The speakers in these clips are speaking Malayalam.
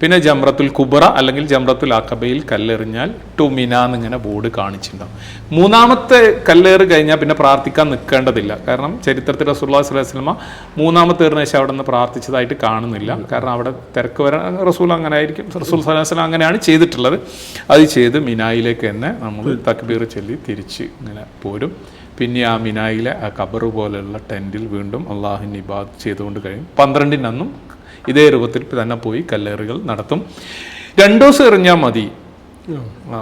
പിന്നെ ജംറത്തുൽ കുബറ അല്ലെങ്കിൽ ജംറത്തുൽ അക്കബയിൽ കല്ലെറിഞ്ഞാൽ ടു മിന എന്നിങ്ങനെ ബോർഡ് കാണിച്ചിട്ടുണ്ടാവും. മൂന്നാമത്തെ കല്ലേറ് കഴിഞ്ഞാൽ പിന്നെ പ്രാർത്ഥിക്കാൻ നിൽക്കേണ്ടതില്ല. കാരണം ചരിത്രത്തിൽ റസൂല്ലാ വസ്ലമ മൂന്നാമത്തെ ഏറിന് ശേഷം അവിടെ നിന്ന് പ്രാർത്ഥിച്ചതായിട്ട് കാണുന്നില്ല. കാരണം അവിടെ തിരക്ക് വരാൻ റസൂൽ അങ്ങനെ ആയിരിക്കും റസൂൽ സ്വലാഹു വസ്ലം അങ്ങനെയാണ് ചെയ്തിട്ടുള്ളത്. അത് ചെയ്ത് മിനായിലേക്ക് തന്നെ നമ്മൾ തക്ബീർ ചൊല്ലി തിരിച്ച് ഇങ്ങനെ പോരും. പിന്നെ ആ മിനായിലെ ആ കബറ് പോലെയുള്ള ടെന്റിൽ വീണ്ടും അള്ളാഹുവിന് ഇബാദ് ചെയ്തുകൊണ്ട് കഴിയും. പന്ത്രണ്ടിനന്നും ഇതേ രൂപത്തിൽ തന്നെ പോയി കല്ലേറുകൾ നടത്തും. രണ്ടു ദിവസം എറിഞ്ഞാൽ മതി.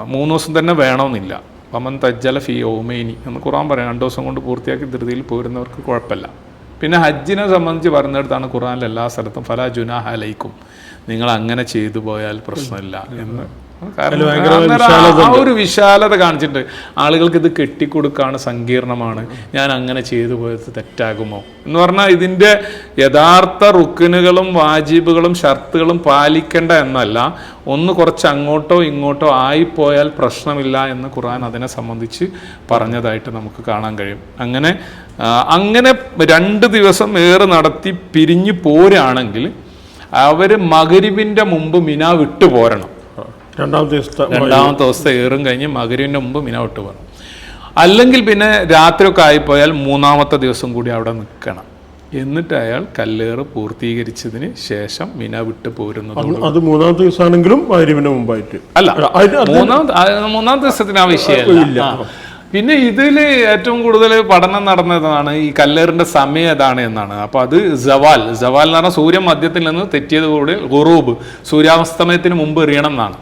മൂന്ന് ദിവസം തന്നെ വേണമെന്നില്ല. പമൻ തജ്ജല ഫി ഓമേനി എന്ന് ഖുറാൻ പറയാം. രണ്ടു ദിവസം കൊണ്ട് പൂർത്തിയാക്കി ധൃതിയിൽ പോരുന്നവർക്ക് കുഴപ്പമില്ല. പിന്നെ ഹജ്ജിനെ സംബന്ധിച്ച് പറഞ്ഞെടുത്താണ് ഖുറാനിൽ എല്ലാ സ്ഥലത്തും ഫല ജുനാഹ അലൈക്കും. നിങ്ങൾ അങ്ങനെ ചെയ്തു പോയാൽ പ്രശ്നമില്ല എന്ന് കാരണം ആ ഒരു വിശാലത കാണിച്ചിട്ടുണ്ട്. ആളുകൾക്ക് ഇത് കെട്ടിക്കൊടുക്കാണ് സങ്കീർണമാണ്. ഞാൻ അങ്ങനെ ചെയ്തു പോയത് തെറ്റാകുമോ? എന്ന് പറഞ്ഞാൽ ഇതിന്റെ യഥാർത്ഥ റുക്കിനുകളും വാജിബുകളും ഷർത്തുകളും പാലിക്കേണ്ട എന്നല്ല. ഒന്ന് കുറച്ച് അങ്ങോട്ടോ ഇങ്ങോട്ടോ ആയിപ്പോയാൽ പ്രശ്നമില്ല എന്ന് ഖുർആൻ അതിനെ സംബന്ധിച്ച് പറഞ്ഞതായിട്ട് നമുക്ക് കാണാൻ കഴിയും. അങ്ങനെ അങ്ങനെ രണ്ട് ദിവസം ഏറെ നടത്തി പിരിഞ്ഞു പോരാണെങ്കിൽ അവർ മകരിവിന്റെ മുമ്പ് മിന വിട്ടു പോരണം. രണ്ടാമത്തെ ദിവസത്തെ രണ്ടാമത്തെ ദിവസത്തെ ഏറും കഴിഞ്ഞ് മകരിവിന്റെ മുമ്പ് മിന വിട്ടു പോകണം അല്ലെങ്കിൽ പിന്നെ രാത്രിയൊക്കെ ആയിപ്പോയാൽ മൂന്നാമത്തെ ദിവസം കൂടി അവിടെ നിൽക്കണം. എന്നിട്ട് അയാൾ കല്ലേറ് പൂർത്തീകരിച്ചതിന് ശേഷം മിന വിട്ട് പോരുന്നത് അത് മൂന്നാമത്തെ ദിവസമാണെങ്കിലും മുമ്പായിട്ട്. അല്ല മൂന്നാമത്തെ മൂന്നാമത്തെ ദിവസത്തിന് ആ വിഷയമല്ല. ആ. പിന്നെ ഇതിൽ ഏറ്റവും കൂടുതൽ പഠനം നടന്നതാണ് ഈ കല്ലേറിന്റെ സമയം ഏതാണ് എന്നാണ്. അപ്പൊ അത് ജവാൽ ജവാൽ എന്ന് പറഞ്ഞാൽ സൂര്യൻ മധ്യത്തിൽ നിന്ന് തെറ്റിയത് കൂടി ഗുറൂബ്. സൂര്യാസ്തമയത്തിന് മുമ്പ് എറിയണം എന്നാണ്.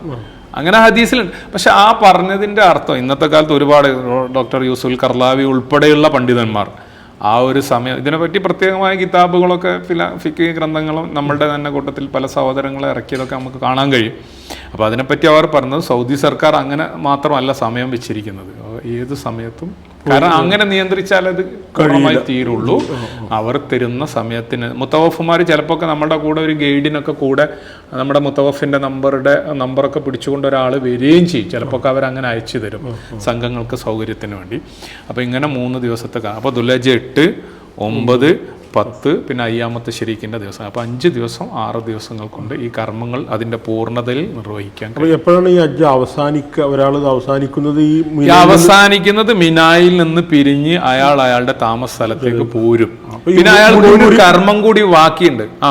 അങ്ങനെ ഹദീസിലുണ്ട് പക്ഷെ ആ പറഞ്ഞതിന്റെ അർത്ഥം ഇന്നത്തെ കാലത്ത് ഒരുപാട് ഡോക്ടർ യൂസുൽ കർലാവി ഉൾപ്പെടെയുള്ള പണ്ഡിതന്മാർ ആ ഒരു സമയം ഇതിനെപ്പറ്റി പ്രത്യേകമായ കിതാബുകളൊക്കെ ഫില ഗ്രന്ഥങ്ങളും നമ്മളുടെ തന്നെ കൂട്ടത്തിൽ പല സഹോദരങ്ങളെ ഇറക്കിയതൊക്കെ നമുക്ക് കാണാൻ കഴിയും. അപ്പോൾ അതിനെപ്പറ്റി അവർ പറഞ്ഞത് സൗദി സർക്കാർ അങ്ങനെ മാത്രമല്ല സമയം വെച്ചിരിക്കുന്നത്. ഏത് സമയത്തും കാരണം അങ്ങനെ നിയന്ത്രിച്ചാൽ അത് കഴിയുമായി തീരുള്ളൂ. അവർ തരുന്ന സമയത്തിന് മുത്തവഫുമാർ ചിലപ്പോൾ നമ്മുടെ കൂടെ ഒരു ഗൈഡിനൊക്കെ കൂടെ നമ്മുടെ മുത്തവഫിന്റെ നമ്പറുടെ നമ്പറൊക്കെ പിടിച്ചുകൊണ്ട് ഒരാൾ വരികയും ചെയ്യും. ചിലപ്പോൾ അവർ അങ്ങനെ അയച്ചു തരും സംഘങ്ങൾക്ക് സൗകര്യത്തിന് വേണ്ടി. അപ്പോൾ ഇങ്ങനെ മൂന്ന് ദിവസത്തെ അപ്പോൾ ദുലജ എട്ട് ഒമ്പത് പത്ത് പിന്നെ അയ്യാമത്തെ ശരീക്കിന്റെ ദിവസം. അപ്പോൾ അഞ്ച് ദിവസം ആറ് ദിവസങ്ങൾ കൊണ്ട് ഈ കർമ്മങ്ങൾ അതിന്റെ പൂർണതയിൽ നിർവഹിക്കാൻ എപ്പോഴാണ് ഈ അജ്ജ് അവസാനിക്കുക ഒരാൾ അവസാനിക്കുന്നത് ഈ ഈ അവസാനിക്കുന്നത് മിനായിൽ നിന്ന് പിരിഞ്ഞ് അയാൾ അയാളുടെ താമസ സ്ഥലത്തേക്ക് പോരും. പിന്നെ അയാൾക്ക് ഒരു കർമ്മം കൂടി ബാക്കിയുണ്ട്. ആ.